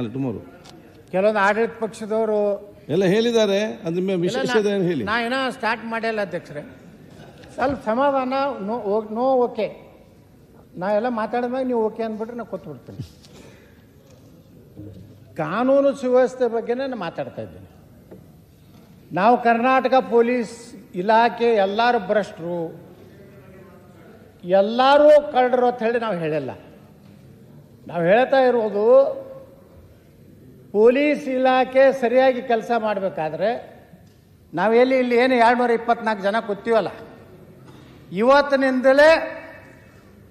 ನಾಳೆ ಟುಮಾರೋ ಕೆಲವೊಂದು ಆಡಳಿತ ಪಕ್ಷದವರು ಎಲ್ಲ ಹೇಳಿದ್ದಾರೆ ಅದ್ರ ಮೇಲೆ ವಿಶೇಷ ಏನು ಹೇಳಿ. ನಾ ಏನೋ ಸ್ಟಾರ್ಟ್ ಮಾಡಿಲ್ಲ ಅಧ್ಯಕ್ಷರೇ. ಸ್ವಲ್ಪ ಸಮಾಧಾನ ನೋ ನೋ ಓಕೆ ನಾ ಎಲ್ಲ ಮಾತಾಡಿದ್ಮೇಲೆ ನೀವು ಓಕೆ ಅಂದ್ಬಿಟ್ರೆ ನಾ ಕೊತ್ಬಿಡ್ತೀನಿ ಕಾನೂನು ಸುವ್ಯವಸ್ಥೆ ಬಗ್ಗೆನೇ ನಾನು ಮಾತಾಡ್ತಾ ಇದ್ದೀನಿ. ನಾವು ಕರ್ನಾಟಕ ಪೊಲೀಸ್ ಇಲಾಖೆ ಎಲ್ಲರೂ ಭ್ರಷ್ಟರು ಎಲ್ಲರೂ ಕಳ್ಳರು ಅಂತ ಹೇಳಿ ನಾವು ಹೇಳಿಲ್ಲ. ನಾವು ಹೇಳ್ತಾ ಇರೋದು ಪೊಲೀಸ್ ಇಲಾಖೆ ಸರಿಯಾಗಿ ಕೆಲಸ ಮಾಡಬೇಕಾದ್ರೆ ನಾವೆಲ್ಲಿ ಇಲ್ಲಿ ಏನು ಎರಡುನೂರ ಇಪ್ಪತ್ನಾಲ್ಕು ಜನ ಕೂತೀವಲ್ಲ? ಇವತ್ತಿನಿಂದಲೇ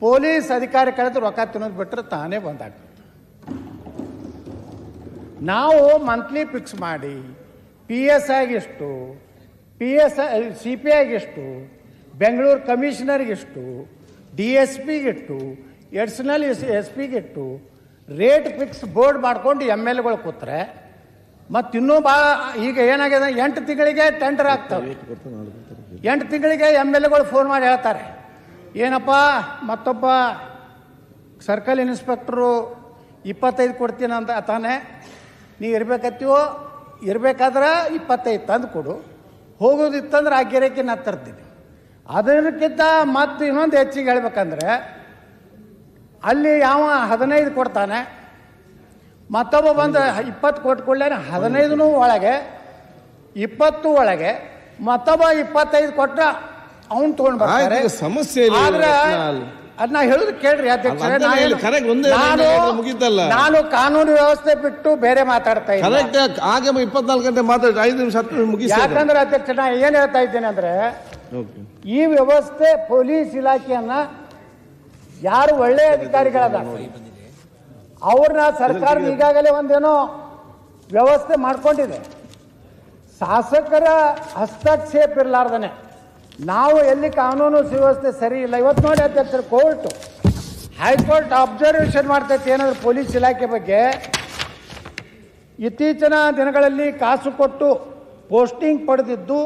ಪೊಲೀಸ್ ಅಧಿಕಾರಿ ಕಳೆದು ರೊಕ್ಕ ತಿನ್ನೋದು ಬಿಟ್ಟರೆ ತಾನೇ ಬಂದಾಗ್ತದೆ. ನಾವು ಮಂತ್ಲಿ ಫಿಕ್ಸ್ ಮಾಡಿ ಪಿ ಎಸ್ ಆಗಿಷ್ಟು ಪಿ ಎಸ್ ಸಿ ಪಿ ಆಗಿಷ್ಟು ಬೆಂಗಳೂರು ಕಮಿಷನರ್ಗಿಷ್ಟು ಡಿ ಎಸ್ ಪಿಗಿಟ್ಟು ಎಡಿಷನಲ್ ಎಸ್ ಎಸ್ ಪಿಗಿಟ್ಟು ರೇಟ್ ಫಿಕ್ಸ್ ಬೋರ್ಡ್ ಮಾಡ್ಕೊಂಡು ಎಂ ಎಲ್ ಎಗಳು ಕೂತ್ರೆ, ಮತ್ತೆ ಇನ್ನೂ ಭಾಳ ಈಗ ಏನಾಗಿದೆ, ಎಂಟು ತಿಂಗಳಿಗೆ ಟೆಂಡರ್ ಆಗ್ತವೆ. ಎಂಟು ತಿಂಗಳಿಗೆ ಎಂ ಎಲ್ ಎಗಳು ಫೋನ್ ಮಾಡಿ ಹೇಳ್ತಾರೆ. ಏನಪ್ಪ, ಮತ್ತೊಬ್ಬ ಸರ್ಕಲ್ ಇನ್ಸ್ಪೆಕ್ಟ್ರು ಇಪ್ಪತ್ತೈದು ಕೊಡ್ತೀನಿ ಅಂತ ತಾನೆ, ನೀ ಇರ್ಬೇಕತ್ತೀವೋ, ಇರಬೇಕಾದ್ರೆ ಇಪ್ಪತ್ತೈದು ತಂದು ಕೊಡು. ಹೋಗೋದಿತ್ತಂದ್ರೆ ಆ ಗಿರಕಿ ನಾ ತರ್ತೀನಿ ಅದಕ್ಕಿಂತ ಮತ್ತೆ ಇನ್ನೊಂದು ಹೆಚ್ಚಿಗೆ ಹೇಳ್ಬೇಕಂದ್ರೆ ಅಲ್ಲಿ ಯಾವ ಹದಿನೈದು ಕೊಡ್ತಾನೆ. ಮತ್ತೊಬ್ಬ ಬಂದು ಇಪ್ಪತ್ತು ಕೊಟ್ಟು ಕೂಡಲೇ ಹದಿನೈದನೂ ಒಳಗೆ ಇಪ್ಪತ್ತು ಒಳಗೆ ಮತ್ತೊಬ್ಬ ಇಪ್ಪತ್ತೈದು ಕೊಟ್ಟ ಅವನು ತೊಗೊಂಡು ಆಯ್ತು, ಬರ್ತಾರೆ ಸಮಸ್ಯೆ ಇಲ್ಲ ಆದ್ರೆ. ಅದನ್ನ ಹೇಳುದು ಕೇಳ್ರಿ ಅಧ್ಯಕ್ಷ ನಾನು- ಕಾನೂನು ವ್ಯವಸ್ಥೆ ಬಿಟ್ಟು ಬೇರೆ ಮಾತಾಡ್ತಾ ಇದ್ದೀನಿ ಆಗ ಇಪ್ಪತ್ನಾಲ್ಕು ಗಂಟೆ ಮಾತಾಡಿ ಐದು ನಿಮಿಷ ಮುಗಿಸಿ ಯಾಕಂದ್ರೆ ಅಧ್ಯಕ್ಷ ನಾ ಏನ್ ಹೇಳ್ತಾ ಇದ್ದೇನೆ ಅಂದ್ರೆ ಈ ವ್ಯವಸ್ಥೆ ಪೊಲೀಸ್ ಇಲಾಖೆಯನ್ನ ಯಾರು ಒಳ್ಳೆ ಅಧಿಕಾರಿಗಳದ ಅವ್ರನ್ನ ಸರ್ಕಾರ ಈಗಾಗಲೇ ಒಂದೇನೋ ವ್ಯವಸ್ಥೆ ಮಾಡ್ಕೊಂಡಿದೆ. ಶಾಸಕರ ಹಸ್ತಕ್ಷೇಪ ಇರಲಾರ್ದನೆ. ನಾವು ಎಲ್ಲಿ ಕಾನೂನು ಸುವ್ಯವಸ್ಥೆ ಸರಿ ಇಲ್ಲ. ಇವತ್ತು ನೋಡಿ ಅಧ್ಯಕ್ಷರು ಕೋರ್ಟ್ ಹೈಕೋರ್ಟ್ ಅಬ್ಸರ್ವೇಷನ್ ಮಾಡ್ತೈತೆ ಏನಾದ್ರು ಪೊಲೀಸ್ ಇಲಾಖೆ ಬಗ್ಗೆ. ಇತ್ತೀಚಿನ ದಿನಗಳಲ್ಲಿ ಕಾಸು ಕೊಟ್ಟು ಪೋಸ್ಟಿಂಗ್ ಪಡೆದಿದ್ದು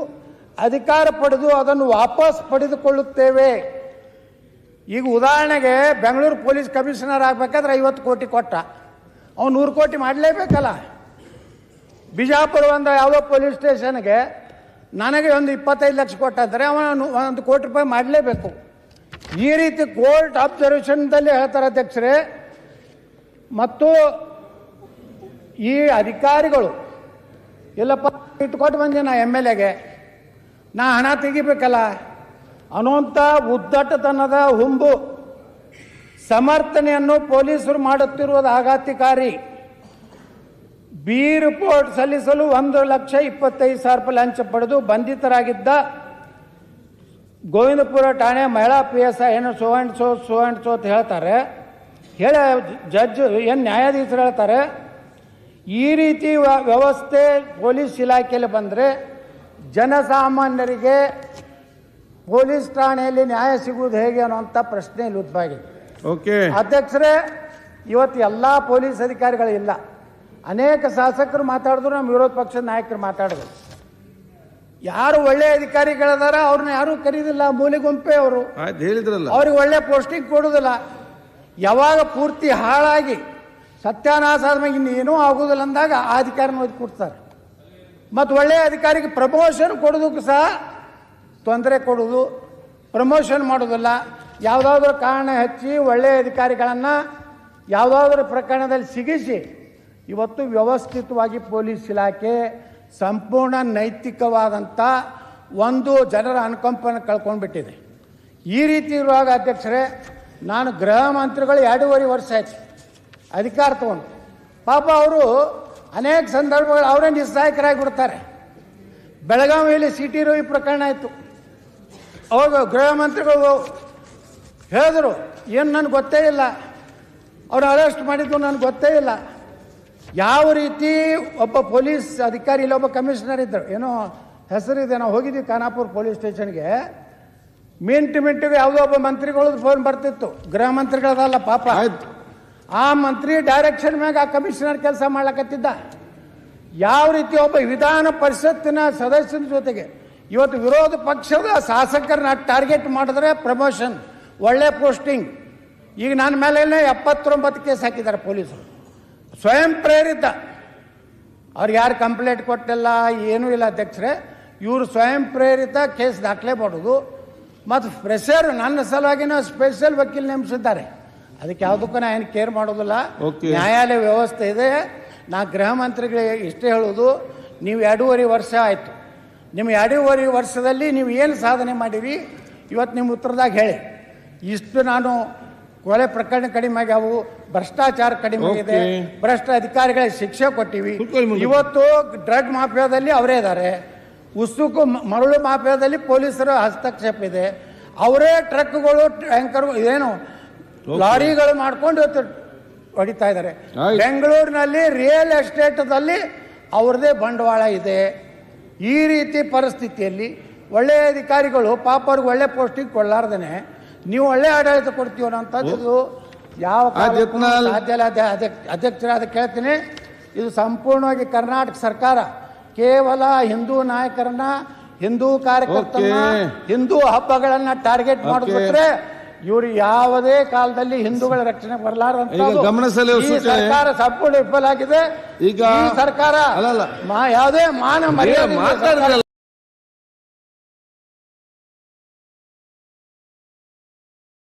ಅಧಿಕಾರ ಪಡೆದು ಅದನ್ನು ವಾಪಸ್ ಪಡೆದುಕೊಳ್ಳುತ್ತೇವೆ. ಈಗ ಉದಾಹರಣೆಗೆ ಬೆಂಗಳೂರು ಪೊಲೀಸ್ ಕಮಿಷನರ್ ಆಗಬೇಕಾದ್ರೆ ಐವತ್ತು ಕೋಟಿ ಕೊಟ್ಟ. ಅವ್ನು ನೂರು ಕೋಟಿ ಮಾಡಲೇಬೇಕಲ್ಲ. ಬಿಜಾಪುರ ಒಂದು ಯಾವುದೋ ಪೊಲೀಸ್ ಸ್ಟೇಷನ್ಗೆ ನನಗೆ ಒಂದು ಇಪ್ಪತ್ತೈದು ಲಕ್ಷ ಕೊಟ್ಟಂದರೆ ಅವನು ಒಂದು ಕೋಟಿ ರೂಪಾಯಿ ಮಾಡಲೇಬೇಕು. ಈ ರೀತಿ ಕೋರ್ಟ್ ಅಬ್ಸರ್ವೇಷನ್ದಲ್ಲಿ ಹೇಳ್ತಾರೆ ಅಧ್ಯಕ್ಷರೇ, ಮತ್ತು ಈ ಅಧಿಕಾರಿಗಳು ಇಲ್ಲಪ್ಪ ಇಟ್ಕೊಟ್ಟು ಬಂದೆ ನಾ ಎಂ ಎಲ್ ಎಗೆ, ನಾ ಹಣ ತೆಗಿಬೇಕಲ್ಲ. ಅನ್ನುವಂಥ ಉದ್ದಟತನದ ಹುಂಬು ಸಮರ್ಥನೆಯನ್ನು ಪೊಲೀಸರು ಮಾಡುತ್ತಿರುವುದು ಆಘಾತಕಾರಿ. ಬಿ ರಿಪೋರ್ಟ್ ಸಲ್ಲಿಸಲು ಒಂದು ಲಕ್ಷ ಇಪ್ಪತ್ತೈದು ಸಾವಿರ ರೂಪಾಯಿ ಲಂಚ ಪಡೆದು ಬಂಧಿತರಾಗಿದ್ದ ಗೋವಿಂದಪುರ ಠಾಣೆ ಮಹಿಳಾ ಪಿ ಎಸ್ ಐ ಏನು so and so so and so ಅಂತ ಹೇಳ್ತಾರೆ. ಹೇಳ, ಜಡ್ಜ್, ಏನು ನ್ಯಾಯಾಧೀಶರು ಹೇಳ್ತಾರೆ, ಈ ರೀತಿ ವ್ಯ- ವ್ಯವಸ್ಥೆ ಪೊಲೀಸ್ ಇಲಾಖೆಯಲ್ಲಿ ಬಂದರೆ ಜನಸಾಮಾನ್ಯರಿಗೆ ಪೊಲೀಸ್ ಠಾಣೆಯಲ್ಲಿ ನ್ಯಾಯ ಸಿಗುವುದು ಹೇಗೆ ಅನ್ನುವಂಥ ಪ್ರಶ್ನೆ ಇಲ್ಲಿ ಉದ್ಭವಾಗಿದೆ ಓಕೆ ಅಧ್ಯಕ್ಷರೇ ಇವತ್ತು ಎಲ್ಲ ಪೊಲೀಸ್ ಅಧಿಕಾರಿಗಳು ಇಲ್ಲ. ಅನೇಕ ಶಾಸಕರು ಮಾತಾಡಿದ್ರು ನಮ್ಮ ವಿರೋಧ ಪಕ್ಷದ ನಾಯಕರು ಮಾತಾಡಿದ್ರು. ಯಾರು ಒಳ್ಳೆ ಅಧಿಕಾರಿಗಳಿದಾರ ಅವ್ರನ್ನ ಯಾರೂ ಕರೀದಿಲ್ಲ ಮೂಲೆಗುಂಪೆ ಅವರು. ಹೇಳಿದ್ರಲ್ಲ. ಅವ್ರಿಗೆ ಒಳ್ಳೆ ಪೋಸ್ಟಿಂಗ್ ಕೊಡುವುದಿಲ್ಲ. ಯಾವಾಗ ಪೂರ್ತಿ ಹಾಳಾಗಿ ಸತ್ಯಾನಾಶ ಆದ್ಮೇಲೆ ಇನ್ನೇನೂ ಆಗೋದಿಲ್ಲ ಅಂದಾಗ ಆ ಅಧಿಕಾರಿನ ಒಯ್ದು ಕೊಡ್ತಾರೆ. ಮತ್ತು ಒಳ್ಳೆಯ ಅಧಿಕಾರಿಗೆ ಪ್ರಮೋಷನ್ ಕೊಡೋದಕ್ಕೂ ಸಹ ತೊಂದರೆ ಕೊಡುವುದು ಪ್ರಮೋಷನ್ ಮಾಡೋದಿಲ್ಲ ಯಾವುದಾದ್ರೂ ಕಾರಣ ಹಚ್ಚಿ ಒಳ್ಳೆಯ ಅಧಿಕಾರಿಗಳನ್ನು ಯಾವುದಾದ್ರೂ ಪ್ರಕರಣದಲ್ಲಿ ಸಿಗಿಸಿ, ಇವತ್ತು ವ್ಯವಸ್ಥಿತವಾಗಿ ಪೊಲೀಸ್ ಇಲಾಖೆ ಸಂಪೂರ್ಣ ನೈತಿಕವಾದಂಥ ಒಂದು ಜನರ ಅನುಕಂಪನ ಕಳ್ಕೊಂಡ್ಬಿಟ್ಟಿದೆ. ಈ ರೀತಿ ಇರುವಾಗ ಅಧ್ಯಕ್ಷರೇ, ನಾನು ಗೃಹ ಮಂತ್ರಿಗಳು ಎರಡೂವರೆ ವರ್ಷ ಆಯ್ತು. ಅಧಿಕಾರ ತಗೊಂಡು. ಪಾಪ ಅವರು ಅನೇಕ ಸಂದರ್ಭಗಳು ಅವರೇ ನಿಸ್ಸಹಾಯಕರಾಗಿ ಬಿಡ್ತಾರೆ. ಬೆಳಗಾವಿಯಲ್ಲಿ ಸಿಟಿ ರೋಗಿ ಪ್ರಕರಣ ಆಯಿತು. ಅವಾಗ ಗೃಹ ಮಂತ್ರಿಗಳು ಹೇಳಿದ್ರು ಏನು ನನಗೆ ಗೊತ್ತೇ ಇಲ್ಲ. ಅವ್ರು ಅರೆಸ್ಟ್ ಮಾಡಿದ್ದು ನನಗೆ ಗೊತ್ತೇ ಇಲ್ಲ. ಯಾವ ರೀತಿ ಒಬ್ಬ ಪೊಲೀಸ್ ಅಧಿಕಾರಿ ಇಲ್ಲ ಒಬ್ಬ ಕಮಿಷನರ್ ಇದ್ದರು. ಏನೋ ಹೆಸರಿದೆ ನಾವು ಹೋಗಿದ್ವಿ ಖಾನಾಪುರ ಪೊಲೀಸ್ ಸ್ಟೇಷನ್ಗೆ. ಮಿಂಟು ಮಿಂಟಿಗೆ ಯಾವುದೋ ಒಬ್ಬ ಮಂತ್ರಿಗಳದ್ದು ಫೋನ್ ಬರ್ತಿತ್ತು. ಗೃಹ ಮಂತ್ರಿಗಳದಲ್ಲ ಪಾಪ. ಆಯ್ತು. ಆ ಮಂತ್ರಿ ಡೈರೆಕ್ಷನ್ ಮ್ಯಾಗ ಆ ಕಮಿಷನರ್ ಕೆಲಸ ಮಾಡ್ಲಕತ್ತಿದ್ದ. ಯಾವ ರೀತಿ ಒಬ್ಬ ವಿಧಾನ ಪರಿಷತ್ತಿನ ಸದಸ್ಯನ ಜೊತೆಗೆ ಇವತ್ತು ವಿರೋಧ ಪಕ್ಷದ ಶಾಸಕರನ್ನ ಟಾರ್ಗೆಟ್ ಮಾಡಿದ್ರೆ ಪ್ರಮೋಷನ್ ಒಳ್ಳೆ ಪೋಸ್ಟಿಂಗ್. ಈಗ ನನ್ನ ಮೇಲೆ ಎಪ್ಪತ್ತೊಂಬತ್ತು ಕೇಸ್ ಹಾಕಿದ್ದಾರೆ ಪೊಲೀಸರು. ಸ್ವಯಂ ಪ್ರೇರಿತ. ಅವ್ರು ಯಾರು ಕಂಪ್ಲೇಂಟ್ ಕೊಟ್ಟಿಲ್ಲ ಏನೂ ಇಲ್ಲ ಅಧ್ಯಕ್ಷರೇ. ಇವರು ಸ್ವಯಂ ಪ್ರೇರಿತ ಕೇಸ್ ದಾಖಲೆ ಮಾಡೋದು. ಮತ್ತು ಫ್ರೆಶರ್ ನನ್ನ ಸಲುವಾಗಿನ ಸ್ಪೆಷಲ್ ವಕೀಲ್ ನೇಮಿಸಿದ್ದಾರೆ. ಅದಕ್ಕೆ ಯಾವುದಕ್ಕೂ ನಾ ಏನು ಕೇರ್ ಮಾಡೋದಿಲ್ಲ. ನ್ಯಾಯಾಲಯ ವ್ಯವಸ್ಥೆ ಇದೆ. ನಾ ಗೃಹ ಮಂತ್ರಿಗಳಿಗೆ ಇಷ್ಟೇ ಹೇಳೋದು. ನೀವು ಎರಡೂವರೆ ವರ್ಷ ಆಯಿತು. ನಿಮ್ಮ ಎರಡೂವರೆ ವರ್ಷದಲ್ಲಿ ನೀವು ಏನು ಸಾಧನೆ ಮಾಡಿರಿ? ಇವತ್ತು ನಿಮ್ಮ ಉತ್ತರದಾಗ ಹೇಳಿ. ಇಷ್ಟು ನಾನು ಕೊಲೆ ಪ್ರಕರಣ ಕಡಿಮೆ ಆಗ್ಯಾವು ಭ್ರಷ್ಟಾಚಾರ ಕಡಿಮೆ ಆಗಿದೆ ಭ್ರಷ್ಟ ಅಧಿಕಾರಿಗಳಿಗೆ ಶಿಕ್ಷೆ ಕೊಟ್ಟಿವಿ. ಇವತ್ತು ಡ್ರಗ್ ಮಾಫಿಯಾದಲ್ಲಿ ಅವರೇ ಇದ್ದಾರೆ. ಉಸುಕು ಮರಳು ಮಾಫಿಯಾದಲ್ಲಿ ಪೊಲೀಸರ ಹಸ್ತಕ್ಷೇಪ ಇದೆ. ಅವರೇ ಟ್ರಕ್ಗಳು ಟ್ಯಾಂಕರ್ ಏನು ಲಾರಿಗಳು ಮಾಡ್ಕೊಂಡು ಇವತ್ತು ಹೊಡಿತಾ ಇದ್ದಾರೆ. ಬೆಂಗಳೂರಿನಲ್ಲಿ ರಿಯಲ್ ಎಸ್ಟೇಟದಲ್ಲಿ ಅವ್ರದೇ ಬಂಡವಾಳ ಇದೆ. ಈ ರೀತಿ ಪರಿಸ್ಥಿತಿಯಲ್ಲಿ ಒಳ್ಳೆಯ ಅಧಿಕಾರಿಗಳು ಪಾಪ ಅವ್ರಿಗೆ ಒಳ್ಳೆ ಪೋಸ್ಟಿಂಗ್ ಕೊಡಲಾರ್ದೇನೆ. ನೀವು ಒಳ್ಳೆ ಆಡಳಿತ ಕೊಡ್ತೀವ ಅನ್ನೋಂಥದ್ದು ಯಾವ. ಸಾಧ್ಯ ಇಲ್ಲ. ಅಧ್ಯ- ಅಧ್ಯಕ್ಷ- ಅಧ್ಯಕ್ಷರಾದ ಕೇಳ್ತೀನಿ. ಇದು ಸಂಪೂರ್ಣವಾಗಿ ಕರ್ನಾಟಕ ಸರ್ಕಾರ. ಕೇವಲ ಹಿಂದೂ ನಾಯಕರನ್ನ ಹಿಂದೂ ಕಾರ್ಯಕರ್ತರನ್ನ ಹಿಂದೂ ಹಬ್ಬಗಳನ್ನ ಟಾರ್ಗೆಟ್ ಮಾಡಿಬಿಟ್ರೆ ಇವರು ಯಾವುದೇ ಕಾಲದಲ್ಲಿ ಹಿಂದೂಗಳ ರಕ್ಷಣೆ ಬರಲಾರದಂತ ಈ ಸರ್ಕಾರ ಸಂಪೂರ್ಣ ವಿಫಲ ಆಗಿದೆ. ಈಗ ಸರ್ಕಾರ ಯಾವುದೇ ಮಾನ ಮರ್ಯಾದೆ